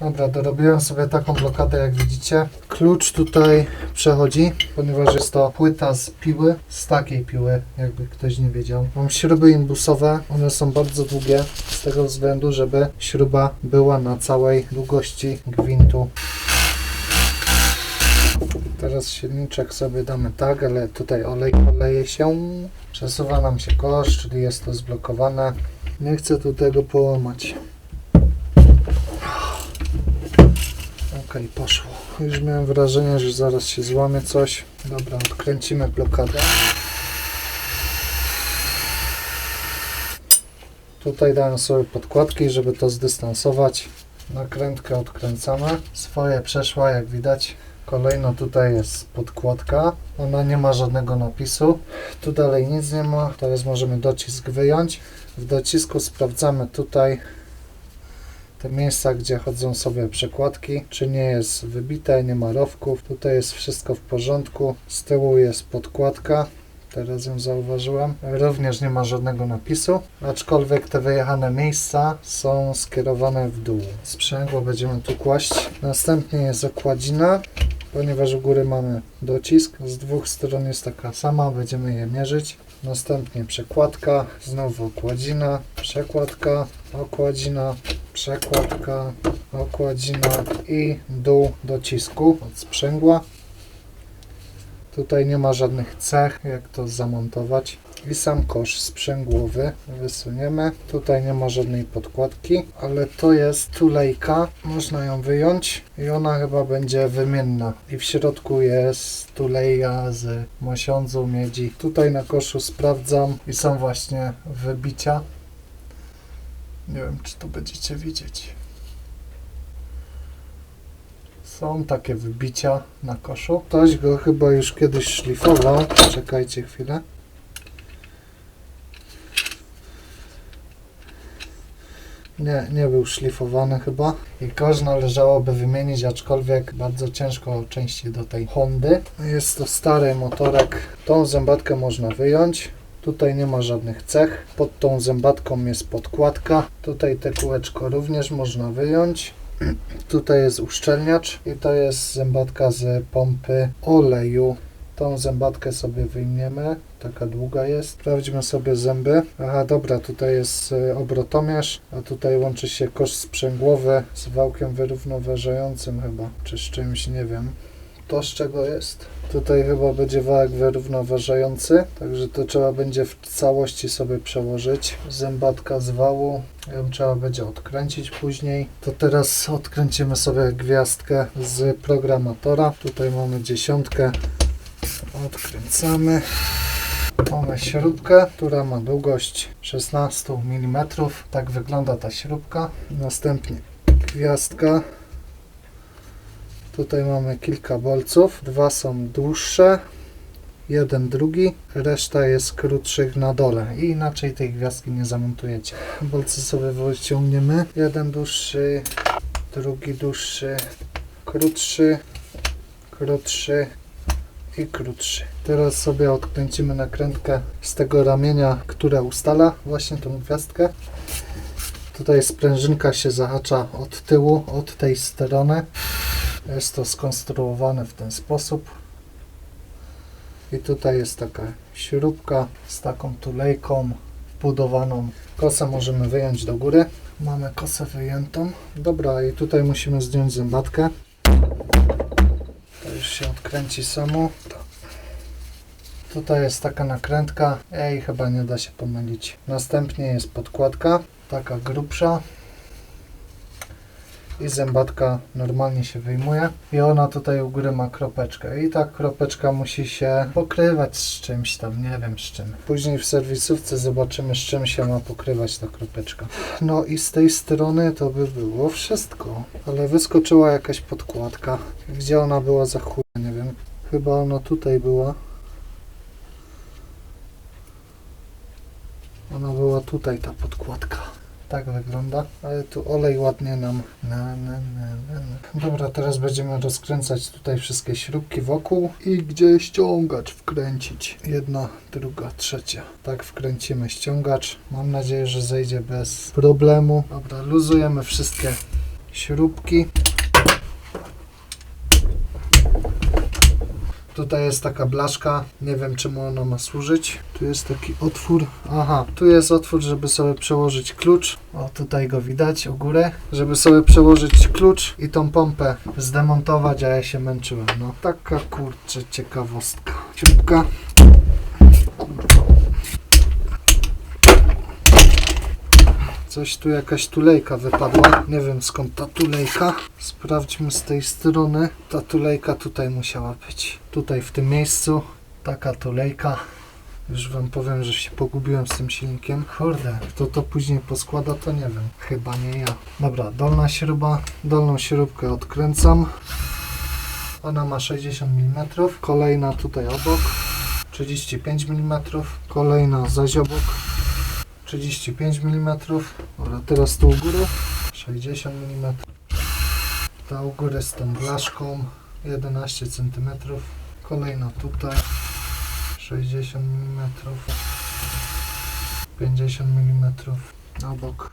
Dobra, dorobiłem sobie taką blokadę jak widzicie. Klucz tutaj przechodzi, ponieważ jest to płyta z piły, z takiej piły, jakby ktoś nie wiedział. Mam śruby imbusowe, one są bardzo długie, z tego względu, żeby śruba była na całej długości gwintu. Teraz silniczek sobie damy tak, ale tutaj olej oleje się. Przesuwa nam się kosz, czyli jest to zblokowane. Nie chcę tu tego połamać. Okej, poszło. Już miałem wrażenie, że zaraz się złamie coś. Dobra, odkręcimy blokadę. Tutaj dałem sobie podkładki, żeby to zdystansować. Nakrętkę odkręcamy. Swoje przeszła, jak widać. Kolejno tutaj jest podkładka. Ona nie ma żadnego napisu. Tu dalej nic nie ma. Teraz możemy docisk wyjąć. W docisku sprawdzamy tutaj te miejsca, gdzie chodzą sobie przekładki, czy nie jest wybite, nie ma rowków. Tutaj jest wszystko w porządku. Z tyłu jest podkładka. Teraz ją zauważyłem. Również nie ma żadnego napisu, aczkolwiek te wyjechane miejsca są skierowane w dół. Sprzęgło będziemy tu kłaść. Następnie jest okładzina, ponieważ u góry mamy docisk. Z dwóch stron jest taka sama, będziemy je mierzyć. Następnie przekładka, znowu okładzina, przekładka, okładzina, przekładka, okładzina i dół docisku od sprzęgła. Tutaj nie ma żadnych cech, jak to zamontować. I sam kosz sprzęgłowy wysuniemy. Tutaj nie ma żadnej podkładki, ale to jest tulejka. Można ją wyjąć i ona chyba będzie wymienna. I w środku jest tuleja z mosiądzu miedzi. Tutaj na koszu sprawdzam i są właśnie wybicia. Nie wiem, czy to będziecie widzieć. Są takie wybicia na koszu. Ktoś go chyba już kiedyś szlifował. Czekajcie chwilę. Nie, nie był szlifowany chyba. I kosz należałoby wymienić, aczkolwiek bardzo ciężko części do tej Hondy. Jest to stary motorek. Tą zębatkę można wyjąć. Tutaj nie ma żadnych cech. Pod tą zębatką jest podkładka. Tutaj te kółeczko również można wyjąć. Tutaj jest uszczelniacz i to jest zębatka z pompy oleju. Tą zębatkę sobie wyjmiemy, taka długa jest. Sprawdźmy sobie zęby. Aha, dobra, tutaj jest y, obrotomierz, a tutaj łączy się kosz sprzęgłowy z wałkiem wyrównoważającym chyba, czy z czymś, nie wiem. To z czego jest? Tutaj chyba będzie wałek wyrównoważający, także to trzeba będzie w całości sobie przełożyć. Zębatka z wału, ją trzeba będzie odkręcić później. To teraz odkręcimy sobie gwiazdkę z programatora. Tutaj mamy dziesiątkę. Odkręcamy. Mamy śrubkę, która ma długość 16 mm. Tak wygląda ta śrubka. Następnie gwiazdka. Tutaj mamy kilka bolców. Dwa są dłuższe, jeden drugi, reszta jest krótszych na dole i inaczej tej gwiazdki nie zamontujecie. Bolce sobie wyciągniemy. Jeden dłuższy, drugi dłuższy, krótszy, krótszy i krótszy. Teraz sobie odkręcimy nakrętkę z tego ramienia, które ustala właśnie tą gwiazdkę. Tutaj sprężynka się zahacza od tyłu, od tej strony. Jest to skonstruowane w ten sposób. I tutaj jest taka śrubka z taką tulejką wbudowaną. Kosę możemy wyjąć do góry. Mamy kosę wyjętą. Dobra, i tutaj musimy zdjąć zębatkę. To już się odkręci samo. Tutaj jest taka nakrętka. Ej, chyba nie da się pomylić. Następnie jest podkładka, taka grubsza. I zębatka normalnie się wyjmuje. I ona tutaj u góry ma kropeczkę. I ta kropeczka musi się pokrywać z czymś tam, nie wiem z czym. Później w serwisówce zobaczymy z czym się ma pokrywać ta kropeczka. No i z tej strony to by było wszystko. Ale wyskoczyła jakaś podkładka. Gdzie ona była za chuj, nie wiem. Chyba ona tutaj była. Ona była tutaj, ta podkładka. Tak wygląda, ale tu olej ładnie nam. Na, na, na, na. Dobra, teraz będziemy rozkręcać tutaj wszystkie śrubki wokół i gdzie ściągacz wkręcić. Jedna, druga, trzecia. Tak wkręcimy ściągacz. Mam nadzieję, że zejdzie bez problemu. Dobra, luzujemy wszystkie śrubki. Tutaj jest taka blaszka, nie wiem czemu ona ma służyć. Tu jest taki otwór. Aha, tu jest otwór, żeby sobie przełożyć klucz. O, tutaj go widać u górę. Żeby sobie przełożyć klucz i tą pompę zdemontować, a ja się męczyłem. No, taka kurczę ciekawostka. Śrubka. Coś tu jakaś tulejka wypadła. Nie wiem skąd ta tulejka. Sprawdźmy z tej strony. Ta tulejka tutaj musiała być. Tutaj w tym miejscu. Taka tulejka. Już wam powiem, że się pogubiłem z tym silnikiem. Kurde, kto to później poskłada, to nie wiem. Chyba nie ja. Dobra, dolna śruba. Dolną śrubkę odkręcam. Ona ma 60 mm. Kolejna tutaj obok. 35 mm. Kolejna zaś obok. 35 mm. Dobra, teraz tu u góry 60 mm. Ta u góry z tą blaszką 11 cm. Kolejna tutaj 60 mm. 50 mm. Obok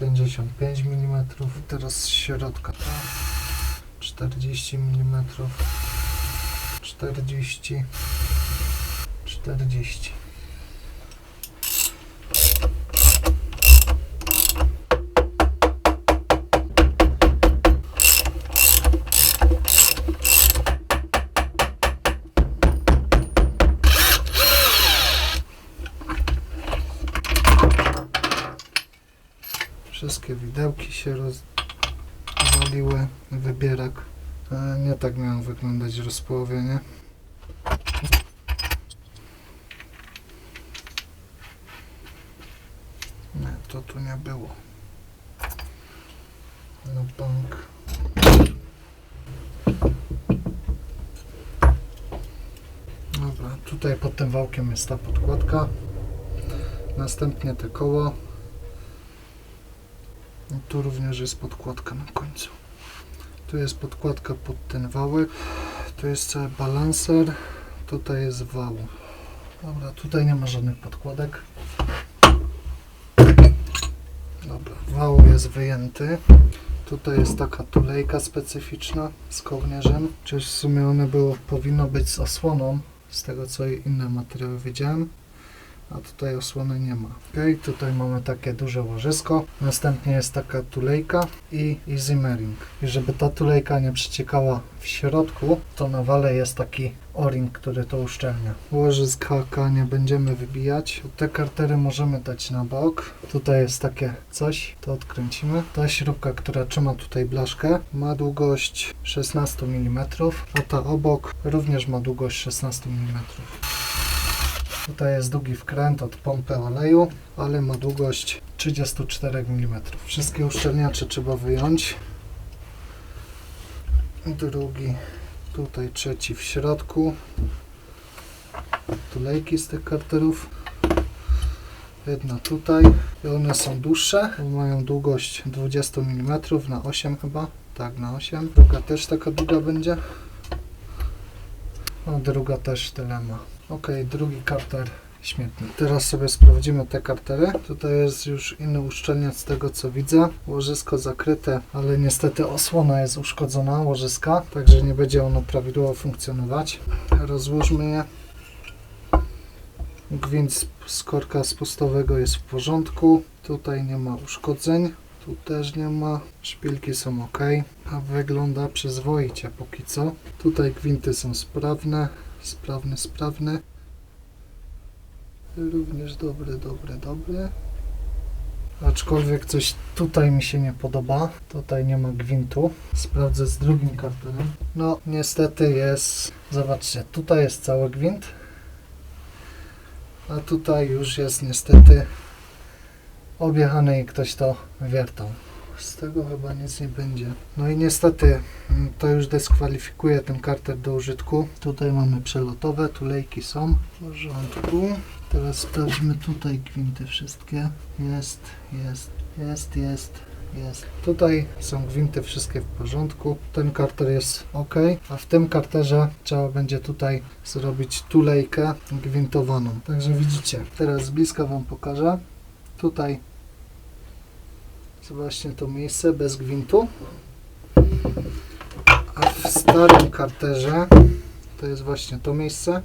55 mm. Teraz z środka ta 40 mm. 40 40 Wszystkie widełki się rozwaliły. Wybierak. E, Nie tak miało wyglądać rozpołowienie. Nie, to tu nie było. No bank. Dobra, tutaj pod tym wałkiem jest ta podkładka. Następnie te koło. I tu również jest podkładka na końcu. Tu jest podkładka pod ten wałek. Tu jest cały balanser. Tutaj jest wał. Dobra, tutaj nie ma żadnych podkładek. Dobra, wał jest wyjęty. Tutaj jest taka tulejka specyficzna z kołnierzem. Chociaż w sumie one było, powinno być z osłoną, z tego co inne materiały widziałem. A tutaj osłony nie ma. Ok, tutaj mamy takie duże łożysko. Następnie jest taka tulejka i, i zimmering. I żeby ta tulejka nie przeciekała w środku, to na wale jest taki o-ring, który to uszczelnia. Łożyska nie będziemy wybijać. Te kartery możemy dać na bok. Tutaj jest takie coś, to odkręcimy. Ta śrubka, która trzyma tutaj blaszkę, ma długość 16 mm, a ta obok również ma długość 16 mm. Tutaj jest długi wkręt od pompy oleju, ale ma długość 34 mm. Wszystkie uszczelniacze trzeba wyjąć. Drugi, tutaj trzeci w środku. Tulejki z tych karterów. Jedna tutaj. I one są dłuższe, mają długość 20 mm na 8 chyba. Tak, na 8. Druga też taka długa będzie. No, druga też tyle ma. Ok, drugi karter śmietny. Teraz sobie sprawdzimy te kartery. Tutaj jest już inny uszczelniacz z tego co widzę. Łożysko zakryte, ale niestety osłona jest uszkodzona łożyska, także nie będzie ono prawidłowo funkcjonować. Rozłóżmy je. Gwint z korka spustowego jest w porządku. Tutaj nie ma uszkodzeń. Tu też nie ma. Szpilki są ok. A wygląda przyzwoicie póki co. Tutaj gwinty są sprawne. Sprawny, sprawny. Również dobry, dobry, dobry. Aczkolwiek coś tutaj mi się nie podoba. Tutaj nie ma gwintu. Sprawdzę z drugim kartonem. No, niestety jest. Zobaczcie, tutaj jest cały gwint. A tutaj już jest niestety objechany i ktoś to wiertał. Z tego chyba nic nie będzie. No i niestety mm, to już dyskwalifikuje ten karter do użytku. Tutaj mamy przelotowe, tulejki są w porządku. Teraz sprawdźmy tutaj gwinty wszystkie. Jest, jest, jest, jest, jest. Tutaj są gwinty wszystkie w porządku. Ten karter jest ok, a w tym karterze trzeba będzie tutaj zrobić tulejkę gwintowaną. Także widzicie, teraz z bliska Wam pokażę. Tutaj jest właśnie to miejsce bez gwintu. A w starym karterze to jest właśnie to miejsce.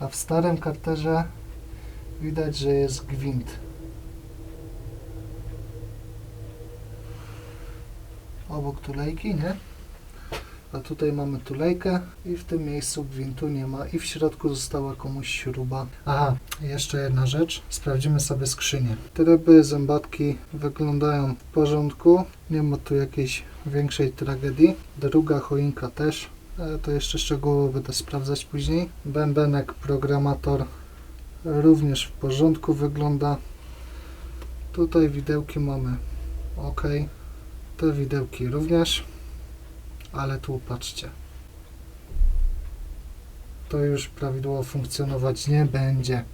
A w starym karterze widać, że jest gwint. Obok tulejki, nie? A tutaj mamy tulejkę i w tym miejscu gwintu nie ma i w środku została komuś śruba. Aha, jeszcze jedna rzecz. Sprawdzimy sobie skrzynię. Tryby zębatki wyglądają w porządku. Nie ma tu jakiejś większej tragedii. Druga choinka też. Ale to jeszcze szczegółowo będę sprawdzać później. Bębenek programator również w porządku wygląda. Tutaj widełki mamy ok. Te widełki również. Ale tu patrzcie. To już prawidłowo funkcjonować nie będzie.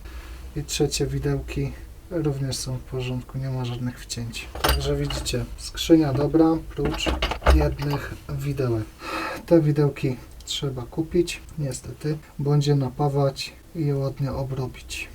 I trzecie widełki również są w porządku, nie ma żadnych wcięć. Także widzicie, skrzynia dobra, prócz jednych widełek. Te widełki trzeba kupić, niestety, bądź je napawać i je ładnie obrobić.